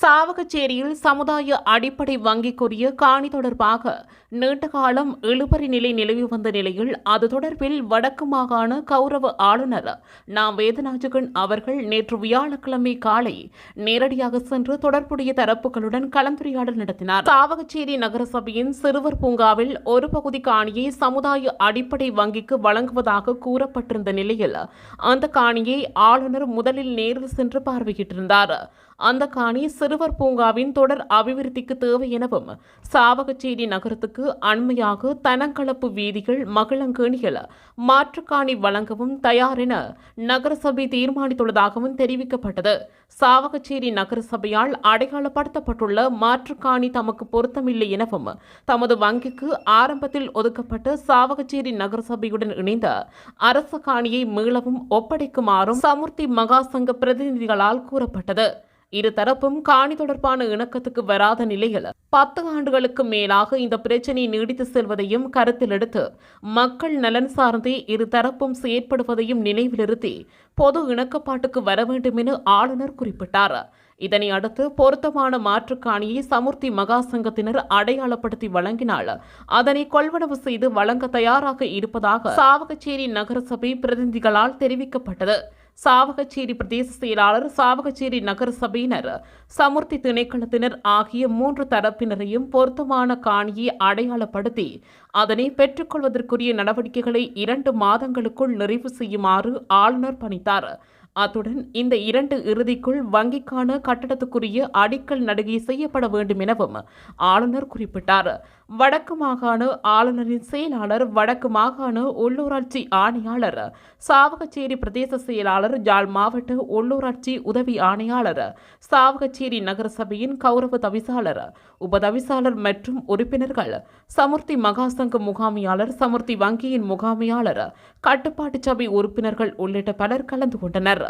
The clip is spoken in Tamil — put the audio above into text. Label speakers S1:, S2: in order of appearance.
S1: சாவகச்சேரியில் சமுதாய அடிப்படை வங்கிக்குரிய காணி தொடர்பாக நீண்ட காலம் இழுபறி நிலை நிலவி வந்த நிலையில் அது தொடர்பில் வடக்கு மாகாண கௌரவ ஆளுநர் நாம் வேதநாஜகன் அவர்கள் நேற்று வியாழக்கிழமை காலை நேரடியாக சென்று தொடர்புடைய தரப்புகளுடன் கலந்துரையாடல் நடத்தினார். சாவகச்சேரி நகரசபையின் சிறுவர் பூங்காவில் ஒரு பகுதி காணியை சமுதாய அடிப்படை வங்கிக்கு வழங்குவதாக கூறப்பட்டிருந்த நிலையில் அந்த காணியை ஆளுநர் முதலில் நேரில் சென்று பார்வையிட்டிருந்தார். அந்த காணி சிறுவர் பூங்காவின் தொடர் அபிவிருத்திக்கு தேவை எனவும் சாவகச்சேரி நகரத்துக்கு அண்மையாக தனக்கலப்பு வீதிகள் மகளங்கேணிகள் மாற்றுக்காணி வழங்கவும் தயார் என நகரசபை தீர்மானித்துள்ளதாகவும் தெரிவிக்கப்பட்டது. சாவகச்சேரி நகரசபையால் அடையாளப்படுத்தப்பட்டுள்ள மாற்றுக்காணி தமக்கு பொருத்தமில்லை எனவும் தமது வங்கிக்கு ஆரம்பத்தில் ஒதுக்கப்பட்ட சாவகச்சேரி நகரசபையுடன் இணைந்த அரச காணியை மீளவும் ஒப்படைக்குமாறும் சமுர்த்தி மகாசங்க பிரதிநிதிகளால் கூறப்பட்டது. இருதரப்பும் காணி தொடர்பான இணக்கத்துக்கு வராத நிலையில் பத்து ஆண்டுகளுக்கு மேலாக இந்த பிரச்சினை நீடித்து செல்வதையும் கருத்தில் எடுத்து மக்கள் நலன் சார்ந்தே இருதரப்பும் செயற்படுவதையும் நினைவிலிருத்தி பொது இணக்கப்பாட்டுக்கு வர வேண்டும் என ஆளுநர் குறிப்பிட்டார். இதனை அடுத்து பொருத்தமான மாற்றுக்காணியை சமுர்த்தி மகா சங்கத்தினர் அடையாளப்படுத்தி வழங்கினால் அதனை கொள்வனவு செய்து வழங்க தயாராக இருப்பதாக சாவகச்சேரி நகரசபை பிரதிநிதிகளால் தெரிவிக்கப்பட்டது. சாவகச்சேரி பிரதேச செயலாளர் சாவகச்சேரி நகரசபையினர் சமுர்த்தி திணைக்களத்தினர் ஆகிய மூன்று தரப்பினரையும் பொருத்தமான காணியை அடையாளப்படுத்தி அதனை பெற்றுக்கொள்வதற்குரிய நடவடிக்கைகளை இரண்டு மாதங்களுக்குள் நிறைவு செய்யுமாறு ஆளுநர் பணித்தார். அத்துடன் இந்த இரண்டு இறுதிக்குள் வங்கிக்கான கட்டடத்துக்குரிய அடிக்கல் நடுகை செய்யப்பட வேண்டும் எனவும் ஆளுநர் குறிப்பிட்டார். வடக்கு மாகாண ஆளுநரின் செயலாளர் வடக்கு மாகாண உள்ளூராட்சி ஆணையாளர் சாவகச்சேரி பிரதேச செயலாளர் யாழ் மாவட்ட உள்ளூராட்சி உதவி ஆணையாளர் சாவகச்சேரி நகரசபையின் கௌரவ தவிசாளர் உபதவிசாளர் மற்றும் உறுப்பினர்கள் சமுர்த்தி மகாசங்க முகாமியாளர் சமுர்த்தி வங்கியின் முகாமியாளர் கட்டுப்பாட்டு சபை உறுப்பினர்கள் உள்ளிட்ட பலர் கலந்து கொண்டனர்.